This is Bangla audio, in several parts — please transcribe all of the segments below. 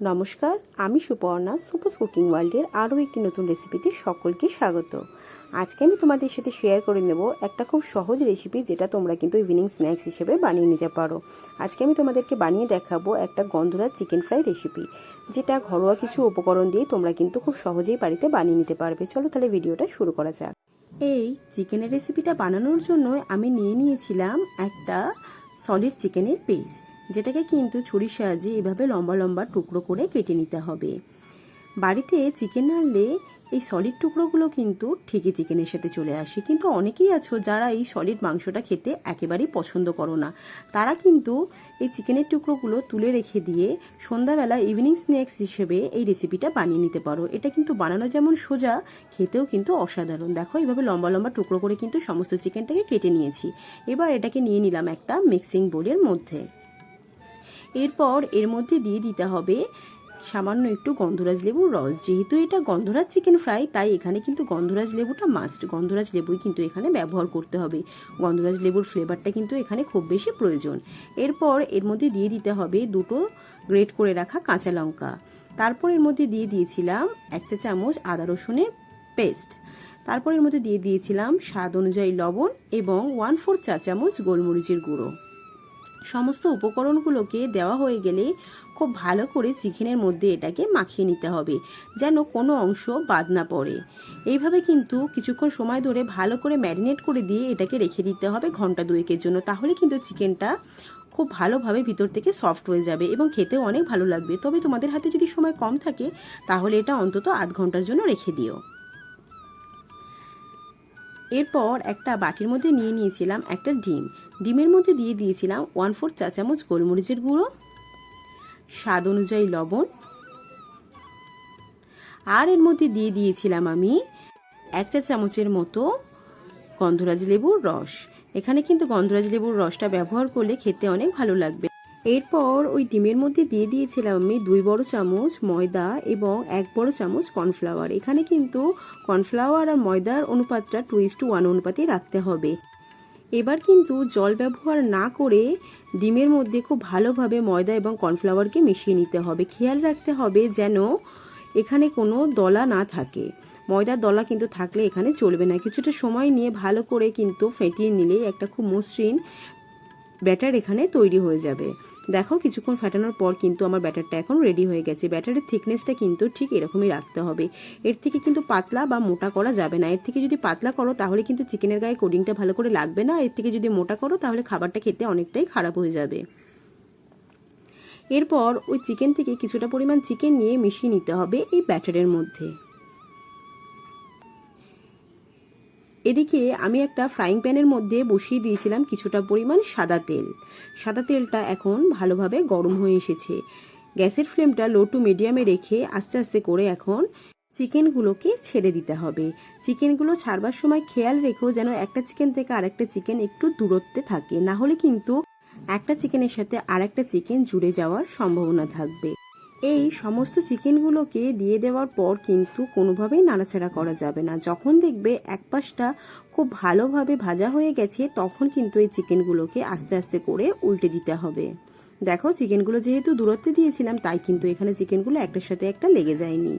নমস্কার, আমি সুপর্ণা সুপার কুকিং ওয়ার্ল্ডের আরও একটি নতুন রেসিপিতে সকলকে স্বাগত। আজকে আমি তোমাদের সাথে শেয়ার করে নেব একটা খুব সহজ রেসিপি যেটা তোমরা কিন্তু ইভিনিং স্ন্যাক্স হিসেবে বানিয়ে নিতে পারো। আজকে আমি তোমাদেরকে বানিয়ে দেখাবো একটা গন্ধরাজ চিকেন ফ্রাই রেসিপি, যেটা ঘরোয়া কিছু উপকরণ দিয়ে তোমরা কিন্তু খুব সহজেই বাড়িতে বানিয়ে নিতে পারবে। চলো তাহলে ভিডিওটা শুরু করা যাক। এই চিকেনের রেসিপিটা বানানোর জন্য আমি নিয়ে নিয়েছিলাম একটা সলিড চিকেনের পিস যেটাকে কিন্তু ছুরির সাহায্যে এভাবে লম্বা লম্বা টুকরো করে কেটে নিতে হবে। বাড়িতে চিকেন আনলে এই সলিড টুকরোগুলো কিন্তু ঠিকই চিকেনের সাথে চলে আসে। কিন্তু অনেকেই আছো যারা এই সলিড মাংসটা খেতে একেবারেই পছন্দ করো না। তারা কিন্তু এই চিকেনের টুকরোগুলো তুলে রেখে দিয়ে সন্ধ্যাবেলা ইভিনিং স্ন্যাক্স হিসেবে এই রেসিপিটা বানিয়ে নিতে পারো। এটা কিন্তু বানানো যেমন সোজা, খেতেও কিন্তু অসাধারণ। দেখো এইভাবে লম্বা লম্বা টুকরো করে কিন্তু সমস্ত চিকেনটাকে কেটে নিয়েছি। এবার এটাকে নিয়ে নিলাম একটা মিক্সিং বোলের মধ্যে। এরপর এর মধ্যে দিয়ে দিতে হবে সামান্য একটু গন্ধরাজ লেবুর রস। যেহেতু এটা গন্ধরাজ চিকেন ফ্রাই তাই এখানে কিন্তু গন্ধরাজ লেবুটা মাস্ট গন্ধরাজ লেবুই কিন্তু এখানে ব্যবহার করতে হবে। গন্ধরাজ লেবুর ফ্লেভারটা কিন্তু এখানে খুব বেশি প্রয়োজন। এরপর এর মধ্যে দিয়ে দিতে হবে দুটো গ্রেট করে রাখা কাঁচা লঙ্কা। তারপর এর মধ্যে দিয়ে দিয়েছিলাম এক চা চামচ আদা রসুনের পেস্ট তারপর এর মধ্যে দিয়ে দিয়েছিলাম স্বাদ অনুযায়ী লবণ এবং ওয়ান ফোর চা চামচ গোলমরিচের গুঁড়ো। সমস্ত উপকরণগুলোকে দেওয়া হয়ে গেলে খুব ভালো করে চিকেনের মধ্যে এটাকে মাখিয়ে নিতে হবে, যেন কোনো অংশ বাদ না পড়ে। এইভাবে কিন্তু কিছুক্ষণ সময় ধরে ভালো করে ম্যারিনেট করে দিয়ে এটাকে রেখে দিতে হবে ঘণ্টা দুয়েকের জন্য, তাহলে কিন্তু চিকেনটা খুব ভালোভাবে ভিতর থেকে সফট হয়ে যাবে এবং খেতেও অনেক ভালো লাগবে। তবে তোমাদের হাতে যদি সময় কম থাকে, তাহলে এটা অন্তত আধ ঘণ্টার জন্য রেখে দিও। এরপর একটা বাটির মধ্যে নিয়ে নিয়েছিলাম একটা ডিম। ডিমের মধ্যে দিয়ে দিয়েছিলাম ওয়ান ফোর চা চামচ গোলমরিচের গুঁড়ো, স্বাদ অনুযায়ী লবণ, আর এর মধ্যে দিয়ে দিয়েছিলাম আমি এক চা চামচের মতো গন্ধরাজ লেবুর রস। এখানে কিন্তু গন্ধরাজ লেবুর রসটা ব্যবহার করলে খেতে অনেক ভালো লাগবে। এরপর ওই ডিমের মধ্যে দিয়ে দিয়েছিলাম আমি দুই বড় চামচ ময়দা এবং এক বড় চামচ কর্নফ্লাওয়ার। এখানে কিন্তু কর্নফ্লাওয়ার আর ময়দার অনুপাতটা টু ইস টু ওয়ান অনুপাতে রাখতে হবে। এবার কিন্তু জল ব্যবহার না করে ডিমের মধ্যে খুব ভালোভাবে ময়দা এবং কর্নফ্লাওয়ারকে মিশিয়ে নিতে হবে। খেয়াল রাখতে হবে যেন এখানে কোনো দলা না থাকে। ময়দার দলা কিন্তু থাকলে এখানে চলবে না। কিছুটা সময় নিয়ে ভালো করে কিন্তু ফেটিয়ে নিলে একটা খুব মসৃণ ব্যাটার এখানে তৈরি হয়ে যাবে। দেখো, কিছুক্ষণ ফাটানোর পর কিন্তু আমার ব্যাটারটা এখন রেডি হয়ে গেছে। ব্যাটারের থিকনেসটা কিন্তু ঠিক এরকমই রাখতে হবে। এর থেকে কিন্তু পাতলা বা মোটা করা যাবে না। এর থেকে যদি পাতলা করো, তাহলে কিন্তু চিকেনের গায়ে কোডিংটা ভালো করে লাগবে না। এর থেকে যদি মোটা করো, তাহলে খাবারটা খেতে অনেকটাই খারাপ হয়ে যাবে। এরপর ওই চিকেন থেকে কিছুটা পরিমাণ চিকেন নিয়ে মিশিয়ে নিতে হবে এই ব্যাটারের মধ্যে। এদিকে আমি একটা ফ্রাইং প্যানের মধ্যে বসিয়ে দিয়েছিলাম কিছুটা পরিমাণ সাদা তেল। সাদা তেলটা এখন ভালোভাবে গরম হয়ে এসেছে। গ্যাসের ফ্লেমটা লো টু মিডিয়ামে রেখে আস্তে আস্তে করে এখন চিকেনগুলোকে ছেড়ে দিতে হবে। চিকেনগুলো ছাড়বার সময় খেয়াল রেখো যেন একটা চিকেন থেকে আরেকটা চিকেন একটু দূরত্বে থাকে। না হলে কিন্তু একটা চিকেনের সাথে আরেকটা চিকেন জুড়ে যাওয়ার সম্ভাবনা থাকবে। এই সমস্ত চিকেনগুলোকে দিয়ে দেওয়ার পর কিন্তু কোনোভাবেই নাড়াচাড়া করা যাবে না। যখন দেখবে এক পাশটা খুব ভালোভাবে ভাজা হয়ে গেছে, তখন কিন্তু এই চিকেনগুলোকে আস্তে আস্তে করে উল্টে দিতে হবে। দেখো, চিকেনগুলো যেহেতু দূরত্বে দিয়েছিলাম, তাই কিন্তু এখানে চিকেনগুলো একটার সাথে একটা লেগে যায়নি।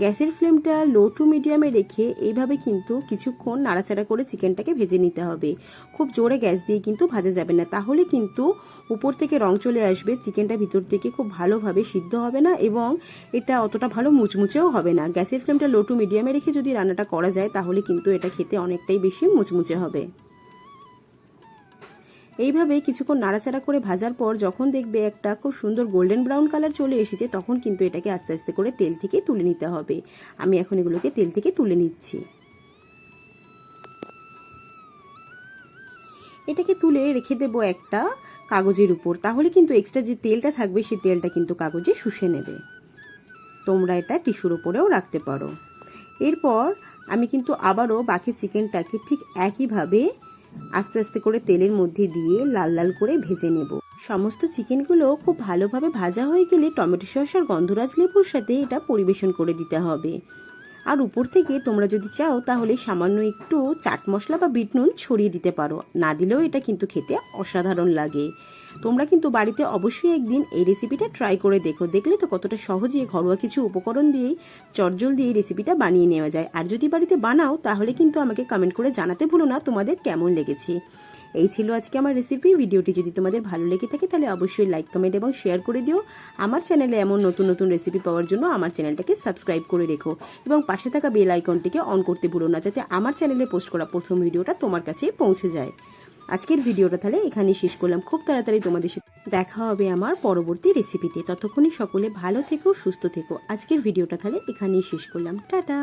গ্যাসের ফ্লেমটা লো টু মিডিয়ামে রেখে এইভাবে কিন্তু কিছুক্ষণ নাড়াচাড়া করে চিকেনটাকে ভেজে নিতে হবে। খুব জোরে গ্যাস দিয়ে কিন্তু ভাজা যাবে না। তাহলে কিন্তু উপর থেকে রং চলে আসবে, চিকেনটা ভিতর থেকে খুব ভালোভাবে সিদ্ধ হবে না এবং এটা অতটা ভালো মুচমুচেও হবে না। গ্যাসের ফ্লেমটা লো টু মিডিয়ামে রেখে যদি রান্নাটা করা যায়, তাহলে কিন্তু এটা খেতে অনেকটাই বেশি মুচমুচে হবে। এইভাবে কিছুক্ষণ নাড়াচাড়া করে ভাজার পর যখন দেখবে একটা খুব সুন্দর গোল্ডেন ব্রাউন কালার চলে এসেছে, তখন কিন্তু এটাকে আস্তে আস্তে করে তেল থেকে তুলে নিতে হবে। আমি এখন এগুলোকে তেল থেকে তুলে নিচ্ছি। এটাকে তুলে রেখে দেবো একটা কাগজের উপর। তাহলে কিন্তু এক্সট্রা যে তেলটা থাকবে, সেই তেলটা কিন্তু কাগজে শুষে নেবে। তোমরা এটা টিস্যুর ওপরেও রাখতে পারো। এরপর আমি কিন্তু আবারও বাকি চিকেনটাকে ঠিক একইভাবে আস্তে আস্তে করে তেলের মধ্যে দিয়ে লাল লাল করে ভেজে নেব। সমস্ত চিকেনগুলো খুব ভালোভাবে ভাজা হয়ে গেলে টমেটো সস আর গন্ধরাজ লেবুর সাথে এটা পরিবেশন করে দিতে হবে। আর উপর থেকে তোমরা যদি চাও তাহলে সামান্য একটু চাট মশলা বা বিট নুন ছড়িয়ে দিতে পারো। না দিলেও এটা কিন্তু খেতে অসাধারণ লাগে। তোমরা কিন্তু বাড়িতে অবশ্যই একদিন এই রেসিপিটা ট্রাই করে দেখো। দেখলে তো কতটা সহজে ঘরোয়া কিছু উপকরণ দিয়েই, চটজল দিয়ে এই রেসিপিটা বানিয়ে নেওয়া যায়। আর যদি বাড়িতে বানাও, তাহলে কিন্তু আমাকে কমেন্ট করে জানাতে ভুলো না তোমাদের কেমন লেগেছে। এই ছিল আজকে আমার রেসিপি ভিডিওটি যদি তোমাদের ভালো লেগে থাকে, তাহলে অবশ্যই লাইক কমেন্ট এবং শেয়ার করে দিও। আমার চ্যানেলে এমন নতুন নতুন রেসিপি পাওয়ার জন্য আমার চ্যানেলটাকে সাবস্ক্রাইব করে রেখো এবং পাশে থাকা বেল আইকনটিকে অন করতে ভুলো না, যাতে আমার চ্যানেলে পোস্ট করা প্রথম ভিডিওটা তোমার কাছে পৌঁছে যায়। আজকের ভিডিওটা তাহলে এখানেই শেষ করলাম। খুব তাড়াতাড়ি তোমাদের সাথে দেখা হবে আমার পরবর্তী রেসিপিতে ততক্ষণই সকলে ভালো থেকো, সুস্থ থেকো। আজকের ভিডিওটা তাহলে এখানেই শেষ করলাম। টাটা!